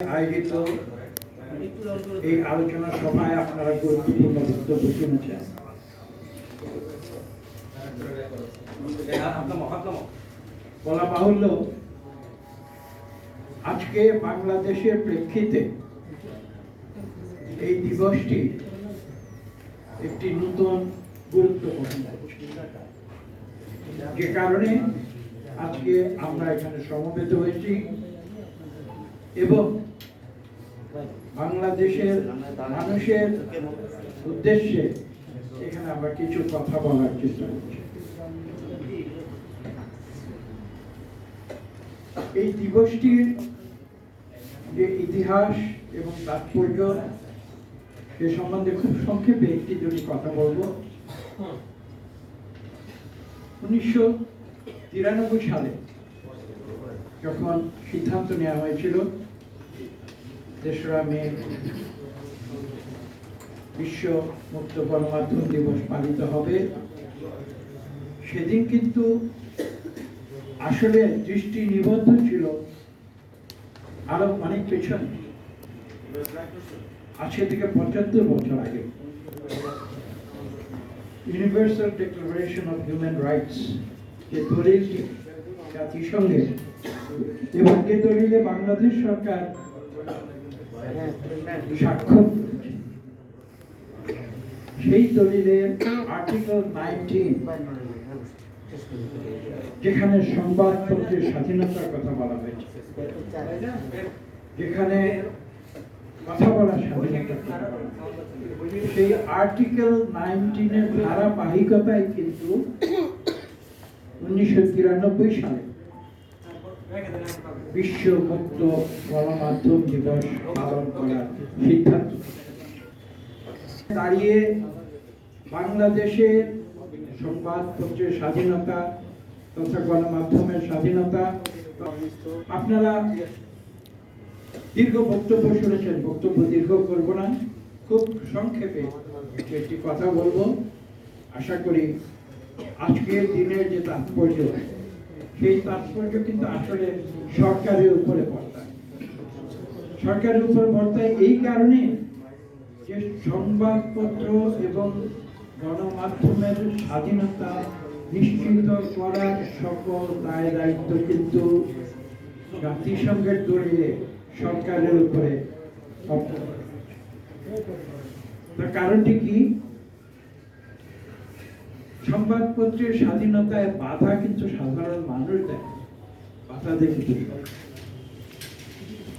আয়োজিত এই আলোচনা সভায় আপনারা গুরুত্বপূর্ণ বক্তব্য শুনেছেন। বলা বাহুল্য, আজকে বাংলাদেশের প্রেক্ষিতে এই দিবসটি একটি নতুন গুরুত্বপূর্ণ যে কারণে আজকে আমরা এখানে সমবেত হয়েছি এবং বাংলাদেশের মানুষের উদ্দেশ্যে এখানে আমরা কিছু কথা বলার চেষ্টা করছি। এই দিবসটির যে ইতিহাস এবং তাৎপর্য, সে সম্বন্ধে খুব সংক্ষেপে একটি দুটি কথা বলব। উনিশশো তিরানব্বই সালে যখন সিদ্ধান্ত নেওয়া হয়েছিল তেসরা মে বিশ্ব মুক্ত গণমাধ্যম দিবস পালিত হবে। সেদিন কিন্তু আসলে দৃষ্টি নিবদ্ধ ছিল। আরও অনেক পেছনে। আজকে থেকে পঁচাত্তর বছর আগে। Universal declaration of human rights যে দলিলটি জাতিসংঘের এবং যে দলিলে বাংলাদেশ সরকার স্বাক্ষর সেই দলিলের আর্টিকেল নাইনটিন যেখানে সংবাদপত্রের স্বাধীনতার কথা বলা হয়েছে, যেখানে কথা বলার বলা সেই আর্টিকেল নাইনটিনের ধারাবাহিকতায় কিন্তু উনিশশো তিরানব্বই সালে বিশ্ব মুক্ত গণমাধ্যম দিবস পালন করার সিদ্ধান্ত। দাঁড়িয়ে বাংলাদেশে সংবাদপত্রের স্বাধীনতা তথা গণমাধ্যমের স্বাধীনতা, আপনারা দীর্ঘ বক্তব্য শুনেছেন, বক্তব্য দীর্ঘ করব না। খুব সংক্ষেপে একটি কথা বলব। আশা করি আজকের দিনের যে তাৎপর্য সেই তাৎপর্য কিন্তু আসলে সরকারের উপরে বর্তায় সরকারের উপর বর্তায় এই কারণে যে সংবাদপত্র এবং গণমাধ্যমের স্বাধীনতা নিশ্চিত করার সকল দায় দায়িত্ব কিন্তু জাতিসংঘের দলিলে সরকারের উপরে। তার কারণটি কি সংবাদপত্রের স্বাধীনতায় বাধা কিন্তু সাধারণ মানুষ দেয় বাধা সরকার।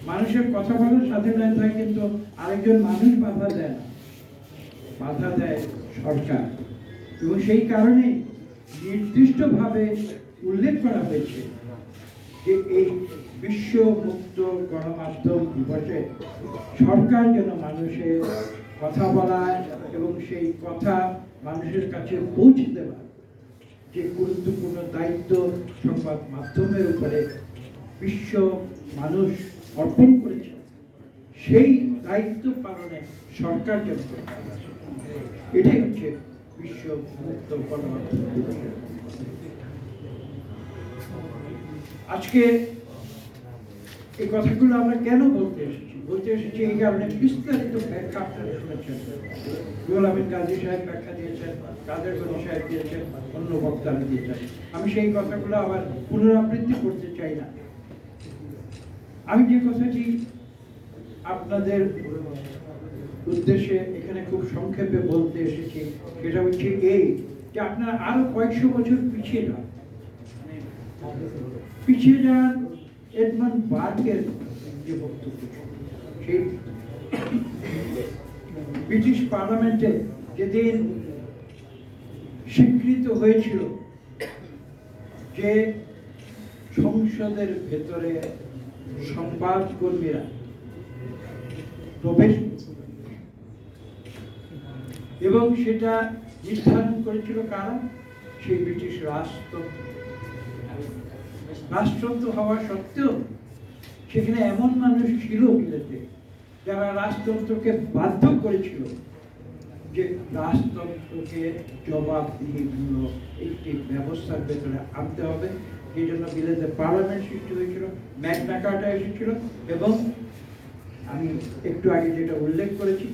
মানুষের কথা বলার স্বাধীনতায় কিন্তু আরেকজন মানুষ বাধা দেয় না। বাধা দেয় সরকার। এবং সেই কারণে নির্দিষ্টভাবে উল্লেখ করা হয়েছে যে এই বিশ্ব মুক্ত গণমাধ্যম দিবসে সরকার যেন মানুষের কথা বলায় এবং সেই কথা মানুষের কাছে পৌঁছে দেওয়া যে গুরুত্বপূর্ণ দায়িত্ব সংবাদ মাধ্যমের উপরে বিশ্ব মানুষ অর্পণ করেছে, সেই দায়িত্ব পালনে সরকার যেন এটাই হচ্ছে বিশ্ব মুক্ত গণমাধ্যম আজকে এই কথাগুলো আমরা কেন বলতে এসেছি? বলতে এসেছি এই কারণে বিস্তারিত ব্যাখ্যা আপনারা শুনেছেন। রুহুল আমিন গাজী সাহেব ব্যাখ্যা দিয়েছেন কাদের গনি সাহেব দিয়েছেন, অন্য বক্তারা দিয়েছেন। আমি সেই কথাগুলো আবার পুনরাবৃত্তি করতে চাই না। আমি যে কথাটি আপনাদের উদ্দেশ্যে এখানে খুব সংক্ষেপে বলতে এসেছি, সেটা হচ্ছে এই যে আপনারা আরও কয়েকশো বছর পিছিয়ে যান। পিছিয়ে যান বার্গের যে বক্তব্য। সেই ব্রিটিশ পার্লামেন্টে যেদিন স্বীকৃত হয়েছিল যে সংসদের ভেতরে সংবাদ কর্মীরা প্রবেশ এবং সেটা নির্ধারণ করেছিল কারা? সেই ব্রিটিশ রাষ্ট্রতন্ত্র রাষ্ট্রতন্ত্র হওয়া সত্ত্বেও সেখানে এমন মানুষ ছিল বিলেতে যারা রাজতন্ত্রকে বাধ্য করেছিল যে রাজতন্ত্রকে জবাবদিহিমূলক একটি ব্যবস্থার ভেতরে আনতে হবে। এই জন্য বিলেতে পার্লামেন্ট সৃষ্টি হয়েছিল, ম্যাগনা কার্টা এসেছিল এবং আমি একটু আগে যেটা উল্লেখ করেছি,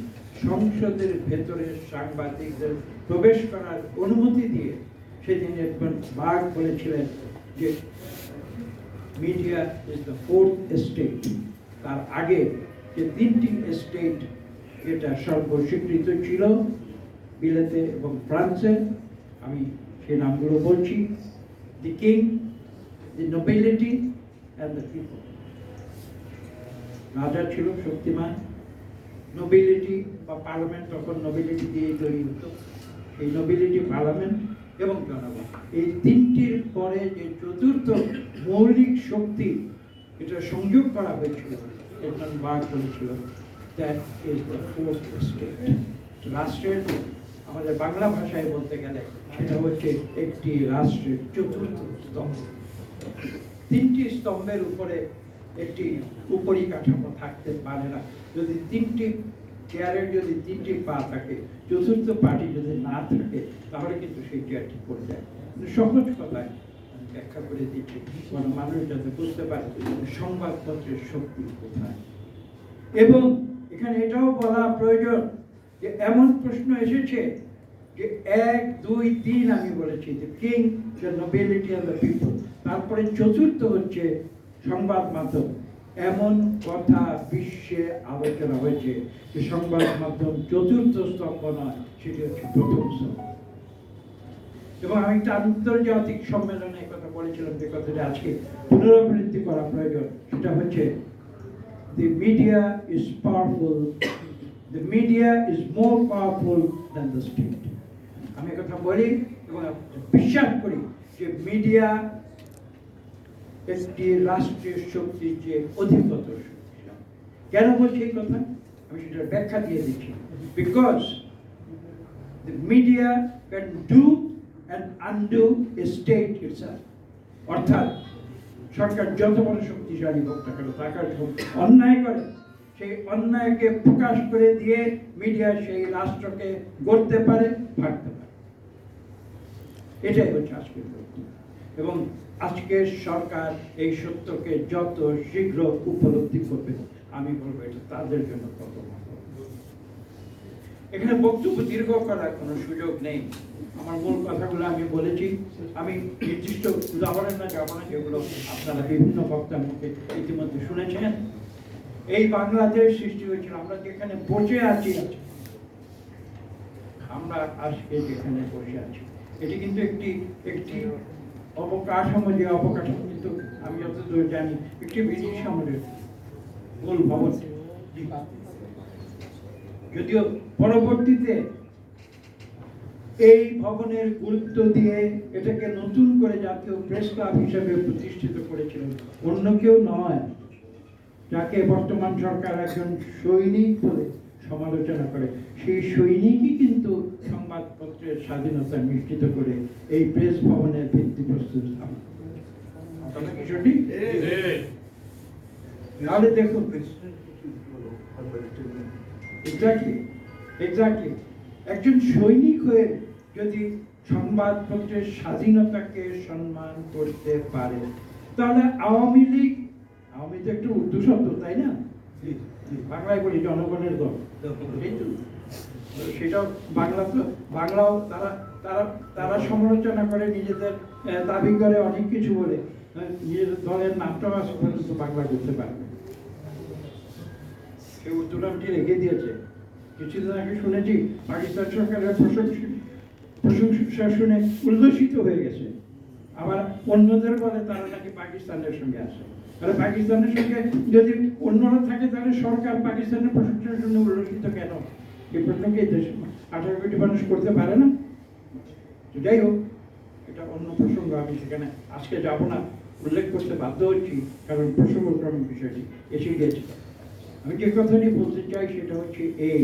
সংসদের ভেতরে সাংবাদিকদের প্রবেশ করার অনুমতি দিয়ে সেদিন একজন বাঘ বলেছিলেন যে media is the fourth state তার আগে যে তিনটি স্টেট যেটা সর্বস্বীকৃত ছিল বিলেতে এবং ফ্রান্সে, আমি সেই নামগুলো বলছি the king the nobility and the people রাজা ছিল শক্তিমান নোবিলিটি বা পার্লামেন্ট তখন নোবিলিটি দিয়ে তৈরি হতো। এই নোবিলিটি পার্লামেন্ট এবং জনগণ। এই তিনটির পরে যে চতুর্থ মৌলিক শক্তি, এটা সংযোগ করা হয়েছিল একজন বার করেছিল রাষ্ট্রের আমাদের বাংলা ভাষায় বলতে গেলে, সেটা হচ্ছে একটি রাষ্ট্রের চতুর্থ স্তম্ভ। তিনটি স্তম্ভের উপরে একটি উপরিকাঠামো থাকতে পারে না। যদি তিনটি চেয়ারের যদি তিনটি পা থাকে, চতুর্থ পাটি যদি না থাকে, তাহলে কিন্তু সেই চেয়ারটি পড়ে যায়। কিন্তু সহজ কথায় ব্যাখ্যা করে দিচ্ছি, কোনো মানুষ যাতে বুঝতে পারে সংবাদপত্রের শক্তি কোথায়। এবং এখানে এটাও বলা প্রয়োজন যে এমন প্রশ্ন এসেছে যে এক, দুই, তিন আমি বলেছি যে king the nobility and the people তারপরে চতুর্থ হচ্ছে সংবাদ মাধ্যম। এমন কথা বিশ্বে আলোচনা হয়েছে যে সংবাদ মাধ্যম চতুর্থ স্তম্ভ নয় সেটি হচ্ছে প্রথম স্তম্ভ এবং আমি একটা আন্তর্জাতিক সম্মেলনে কথা বলেছিলাম যে কথাটা আজকে পুনরাবৃত্তি করা প্রয়োজন সেটা হচ্ছে the media is powerful, the media is more powerful than the state. আমি কথা বলি এবং বিশ্বাস করি যে মিডিয়া একটি রাষ্ট্রীয় শক্তির যে অধিকতর শক্তিশালী। কেন বলছি এই কথা? আমি সেটার ব্যাখ্যা দিয়ে দিচ্ছি। Because the media can. অর্থাৎ সরকার যত বড় শক্তিশালী হোক তাকার অন্যায় করে। সেই অন্যায়কে প্রকাশ করে দিয়ে মিডিয়া সেই রাষ্ট্রকে গড়তে পারে ফাটতে পারে। এটাই হচ্ছে আজকের এবং আজকের সরকার এই সত্যকে যত শীঘ্র উপলব্ধি করবে, আমি বলব এটা তাদের জন্য কত এখানে বক্তব্য দীর্ঘ করার কোনো সুযোগ নেই। আমার মূল কথাগুলো আমি বলেছি। আমি নির্দিষ্ট উদাহরণ না যাব না যেগুলো আপনারা বিভিন্ন বক্তার মুখে ইতিমধ্যে শুনেছেন। এই বাংলাদেশ সৃষ্টি হয়েছিল, আমরা যেখানে বসে আছি, আমরা আজকে যেখানে বসে আছি। এটি কিন্তু একটি একটি অবকাঠামো যে অবকাঠামো কিন্তু আমি যতদূর জানি, একটি ব্রিটিশ আমলের মূল ভবন। যদিও পরবর্তীতে এই ভবনের গুরুত্ব দিয়ে এটাকে নতুন করে জাতীয় প্রেস ক্লাব হিসেবে প্রতিষ্ঠিত করেছিলেন, অন্য কেউ নয়, যাকে বর্তমান সরকার একজন সৈনিক বলে সমালোচনা করে। সেই সৈনিকই কিন্তু সংবাদপত্রের স্বাধীনতা নিশ্চিত করে এই প্রেস ভবনের এক্স্যাক্টলি এক্স্যাক্টলি একজন সৈনিক হয়ে যদি সংবাদপত্রের স্বাধীনতাকে সম্মান করতে পারে, তাহলে আওয়ামী লীগ আওয়ামী লীগ একটা উর্দু শব্দ, তাই না? বাংলায় বলি জনগণের দল বাংলা তো, বাংলাও তারা তারা তারা সমালোচনা করে, নিজেদের দাবি করে অনেক কিছু বলে। নিজেদের দলের পর্যন্ত বাংলা করতে পারবে নামটি রেখে দিয়েছে। কিছুদিন আগে শুনেছি, পাকিস্তান সরকারের প্রশংসা শুনে উল্লসিত হয়ে গেছে। আবার অন্যদের বলে তারা নাকি পাকিস্তানের সঙ্গে আসে তাহলে পাকিস্তানের সঙ্গে যদি অন্যরা থাকে, তাহলে সরকার পাকিস্তানের প্রশংসা জন্য উল্লসিত কেন? এই প্রশ্নকে দেশে আঠারো কোটি মানুষ করতে পারে না? যাই হোক, এটা অন্য প্রসঙ্গ, আমি সেখানে আজকে যাব না। উল্লেখ করতে বাধ্য হচ্ছি, কারণ প্রসঙ্গক্রমিক বিষয়টি এসে গেছে আমি যে কথাটি বলতে চাই, সেটা হচ্ছে এই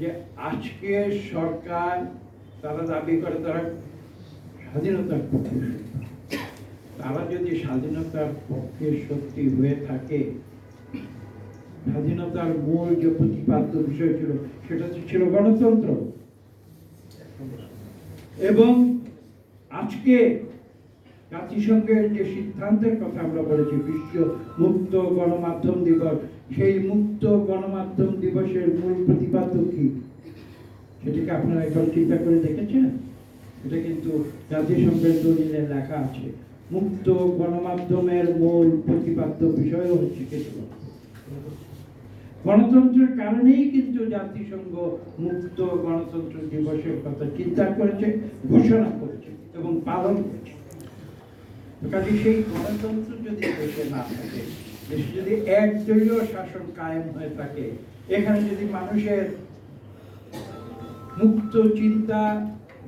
যে আজকে সরকার তারা দাবি করে তারা স্বাধীনতার পক্ষে। তারা যদি স্বাধীনতার পক্ষে সত্যি হয়ে থাকে, স্বাধীনতার মূল যে প্রতিপাদ্য বিষয় ছিল, সেটা ছিল গণতন্ত্র। এবং আজকে জাতিসংঘের যে সিদ্ধান্তের কথা আমরা বলেছি, বিশ্ব মুক্ত গণমাধ্যম দিবস, সেই মুক্ত গণমাধ্যম দিবসের মূল প্রতিপাদ্য কি? সেটাকে আপনারা একবার চিন্তা করে দেখেছেন? এটা কিন্তু জাতিসংঘের দলিলে লেখা আছে। মুক্ত গণমাধ্যমের মূল প্রতিপাদ্য বিষয় হচ্ছে কিছু গণতন্ত্রের কারণেই কিন্তু জাতিসংঘ মুক্ত গণতন্ত্র দিবসের কথা চিন্তা করেছে, ঘোষণা করেছে এবং পালন করেছে। কাজে সেই গণতন্ত্র যদি দেশে না থাকে, দেশে যদি একদলীয় শাসন কায়েম হয়ে থাকে, এখানে যদি মানুষের মুক্ত চিন্তা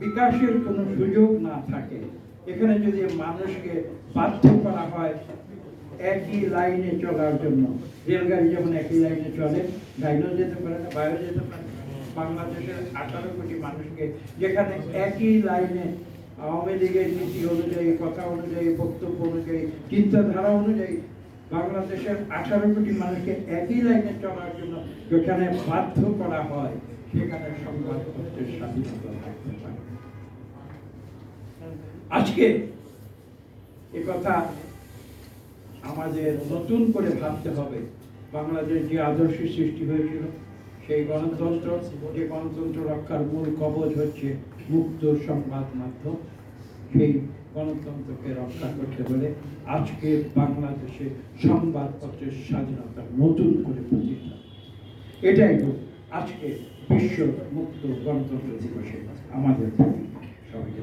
বিকাশের কোনো সুযোগ না থাকে এখানে যদি মানুষকে বাধ্য করা হয়, একই লাইনে চলার জন্য, রেলগাড়ি যেমন একই লাইনে চলে লাইনেও যেতে পারে না, বাইরেও যেতে পারে। বাংলাদেশের আঠারো কোটি মানুষকে যেখানে একই লাইনে আওয়ামী লীগের নীতি অনুযায়ী, কথা অনুযায়ী, বক্তব্য অনুযায়ী, চিন্তাধারা অনুযায়ী বাংলাদেশের আঠারো কোটি মানুষকে একই লাইনে চলার জন্য যেখানে বাধ্য করা হয়, সেখানে সংবাদপত্রের স্বাধীনতা থাকতে পারে আজকে এ কথা আমাদের নতুন করে ভাবতে হবে। বাংলাদেশ যে আদর্শ সৃষ্টি হয়েছিল, সেই গণতন্ত্র, যে গণতন্ত্র রক্ষার মূল কবচ হচ্ছে মুক্ত সংবাদ মাধ্যম, সেই গণতন্ত্রকে রক্ষা করতে হলে আজকে বাংলাদেশে সংবাদপত্রের স্বাধীনতা নতুন করে প্রতিষ্ঠা এটাই তো আজকে বিশ্ব মুক্ত গণতন্ত্র দিবসে আমাদের সবাইকে